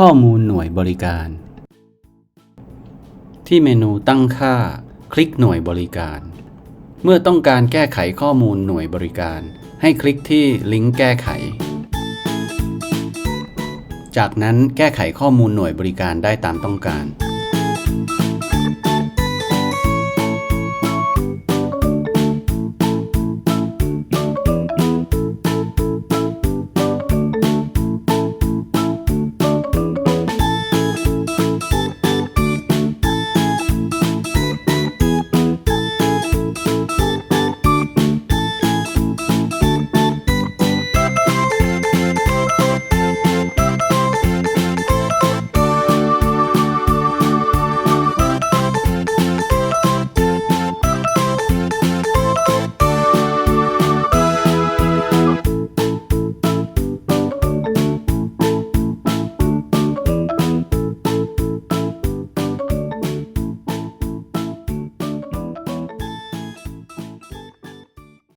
ข้อมูลหน่วยบริการ ที่เมนูตั้งค่า คลิกหน่วยบริการ เมื่อต้องการแก้ไขข้อมูลหน่วยบริการ ให้คลิกที่ลิงก์แก้ไข จากนั้นแก้ไขข้อมูลหน่วยบริการได้ตามต้องการ